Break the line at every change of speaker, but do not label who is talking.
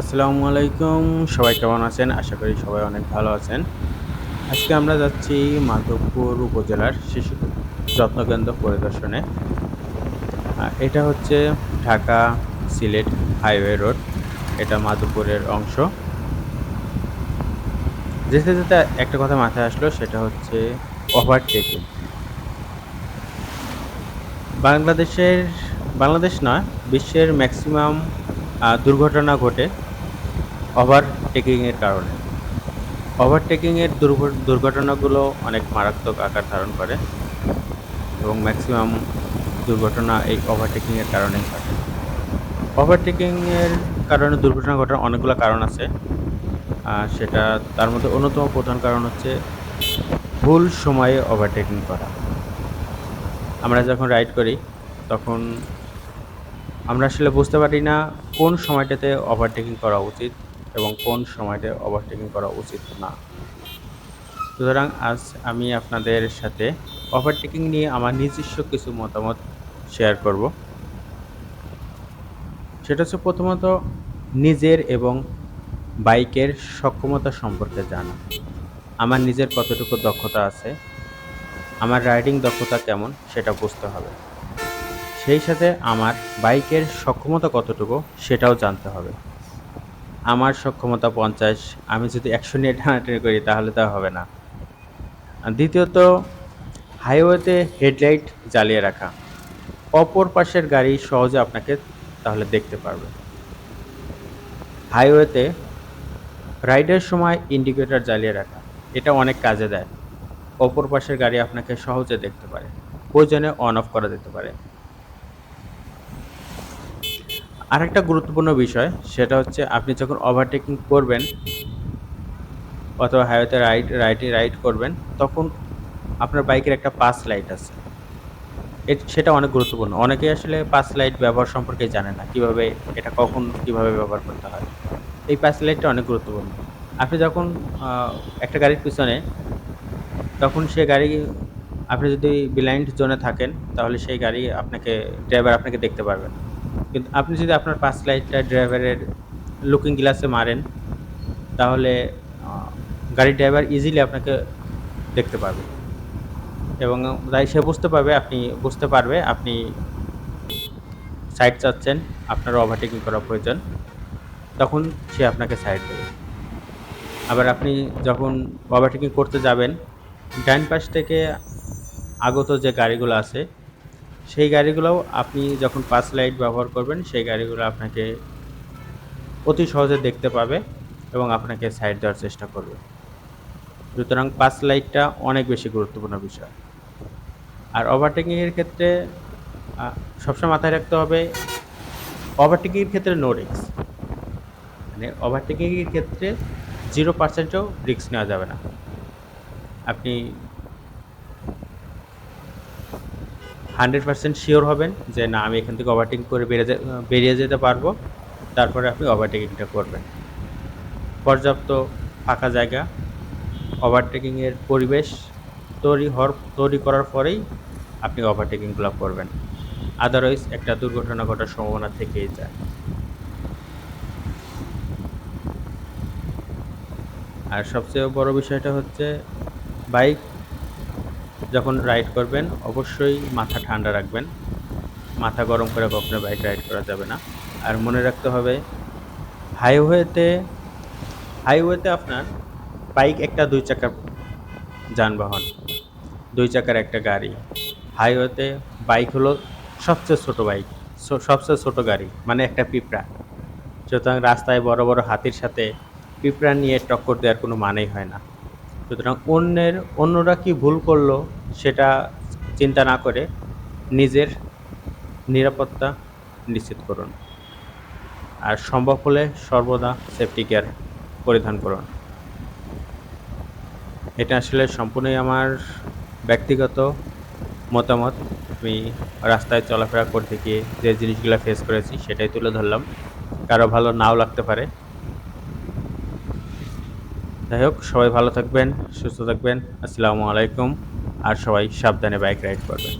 আসসালামু আলাইকুম। সবাই কেমন আছেন? আশা করি সবাই অনেক ভালো আছেন। আজকে আমরা যাচ্ছি মাধবপুর উপজেলার শিশু যত্নকেন্দ্র পরিদর্শনে। এটা হচ্ছে ঢাকা সিলেট হাইওয়ে রোড। এটা মাধবপুরের অংশ। যেতে যেতে একটা কথা মাথায় আসলো, সেটা হচ্ছে ওভারটেকিং বাংলাদেশের, বাংলাদেশ নয়, বিশ্বের ম্যাক্সিমাম দুর্ঘটনা ঘটে ওভারটেকিংয়ের কারণে। ওভারটেকিংয়ের দুর্ঘটনাগুলো অনেক মারাত্মক আকার ধারণ করে এবং ম্যাক্সিমাম দুর্ঘটনা এই ওভারটেকিংয়ের কারণেই ঘটে ওভারটেকিংয়ের কারণে দুর্ঘটনা ঘটার অনেকগুলো কারণ আছে। সেটা তার মধ্যে অন্যতম প্রধান কারণ হচ্ছে ভুল সময়ে ওভারটেকিং করা। আমরা যখন রাইড করি, তখন আমরা আসলে বুঝতে পারি না কোন সময়টাতে ওভারটেকিং করা উচিত। এবং কোন সময়তে ওভারটেকিং করা উচিত না। সুতরাং আজ আমি আপনাদের সাথে ওভারটেকিং নিয়ে আমার নিজস্ব কিছু মতামত শেয়ার করব। সেটা হচ্ছে প্রথমত নিজের এবং বাইকের সক্ষমতা সম্পর্কে জানা। আমার নিজের কতটুকু দক্ষতা আছে, আমার রাইডিং দক্ষতা কেমন সেটা বুঝতে হবে। সেই সাথে আমার বাইকের সক্ষমতা কতটুকু সেটাও জানতে হবে। আমার সক্ষমতা পঞ্চাশ, আমি যদি একশো নিয়ে টানাটানি করি তাহলে তা হবে না। দ্বিতীয়ত হাইওয়েতে হেডলাইট জ্বালিয়ে রাখা। অপর পাশের গাড়ি সহজে আপনাকে তাহলে দেখতে পারবে। হাইওয়েতে রাইডের সময় ইন্ডিকেটর জ্বালিয়ে রাখা, এটা অনেক কাজে দেয়। অপর পাশের গাড়ি আপনাকে সহজে দেখতে পারে, প্রয়োজনে অন অফ করা যেতে পারে। আরেকটা গুরুত্বপূর্ণ বিষয়, সেটা হচ্ছে আপনি যখন ওভারটেকিং করবেন অথবা হাইওয়েতে রাইড রাইডে রাইড করবেন, তখন আপনার বাইকের একটা পাস লাইট আছে। সেটা অনেক গুরুত্বপূর্ণ। অনেকেই আসলে পাস লাইট ব্যবহার সম্পর্কে জানে না, কীভাবে এটা কখন, কীভাবে ব্যবহার করতে হয়। এই পাস লাইটটা অনেক গুরুত্বপূর্ণ। আপনি যখন একটা গাড়ির পিছনে, তখন সে গাড়ি, আপনি যদি ব্লাইন্ড জোনে থাকেন, তাহলে সেই গাড়ি আপনাকে ড্রাইভার আপনাকে দেখতে পারবে না। কিন্তু আপনি যদি আপনার পাস লাইটটা ড্রাইভারের লুকিং গ্লাসে মারেন, তাহলে গাড়ির ড্রাইভার ইজিলি আপনাকে দেখতে পাবে। এবং তাই সে বুঝতে পারবে, আপনি বুঝতে পারবে, আপনি সাইড চাচ্ছেন, আপনার ওভারটেকিং করা প্রয়োজন, তখন সে আপনাকে সাইড দেবে। আবার আপনি যখন ওভারটেকিং করতে যাবেন, ডান পাশ থেকে আগত যে গাড়িগুলো আছে সেই গাড়িগুলোও আপনি যখন পাস লাইট ব্যবহার করবেন, সেই গাড়িগুলো আপনাকে অতি সহজে দেখতে পাবে এবং আপনাকে সাইড দেওয়ার চেষ্টা করবে। সুতরাং পাস লাইটটা অনেক বেশি গুরুত্বপূর্ণ বিষয়। আর ওভারটেকিংয়ের ক্ষেত্রে সবসময় মাথায় রাখতে হবে ওভারটেকিংয়ের ক্ষেত্রে নো রিক্স মানে ওভারটেকিংয়ের ক্ষেত্রে জিরো পার্সেন্টও রিস্ক নেওয়া যাবে না। আপনি হান্ড্রেড পার্সেন্ট শিওর হবেন যে না, আমি এখান থেকে ওভারটেকিং করে বেরিয়ে বেরিয়ে যেতে পারব। তারপরে আপনি ওভারটেকিংটা করবেন। পর্যাপ্ত ফাঁকা জায়গা ওভারটেকিংয়ের পরিবেশ তৈরি হওয়ার, তৈরি করার পরেই আপনি ওভারটেকিংগুলো করবেন। আদারওয়াইজ একটা দুর্ঘটনা ঘটার সম্ভাবনা থেকেই যায়। আর সবচেয়ে বড় বিষয়টা হচ্ছে বাইক যখন রাইড করবেন, অবশ্যই মাথা ঠান্ডা রাখবেন। মাথা গরম করে কখনো বাইক রাইড করা যাবে না। আর মনে রাখতে হবে হাইওয়েতে হাইওয়েতে আপনার বাইক একটা দুই চাকার যানবাহন, দুই চাকার একটা গাড়ি। হাইওয়েতে বাইক হলো সবচেয়ে ছোট বাইক সবচেয়ে ছোট গাড়ি মানে একটা পিঁপড়া। সুতরাং রাস্তায় বড় বড় হাতির সাথে পিঁপড়া নিয়ে টক্কর দেওয়ার কোনো মানেই হয় না। সুতরাং অন্যের, অন্যরা কি ভুল করল সেটা চিন্তা না করে নিজের নিরাপত্তা নিশ্চিত করুন। আর সম্ভব হলে সর্বদা সেফটি গিয়ার পরিধান করুন। এটা আসলে সম্পূর্ণই আমার ব্যক্তিগত মতামত। আমি রাস্তায় চলাফেরা করতে গিয়ে যে জিনিসগুলো ফেস করেছি সেটাই তুলে ধরলাম। কারও ভালো নাও লাগতে পারে। যাই হোক, সবাই ভালো থাকবেন, সুস্থ থাকবেন, আসসালামু আলাইকুম, আর সবাই সাবধানে বাইক রাইড করবেন।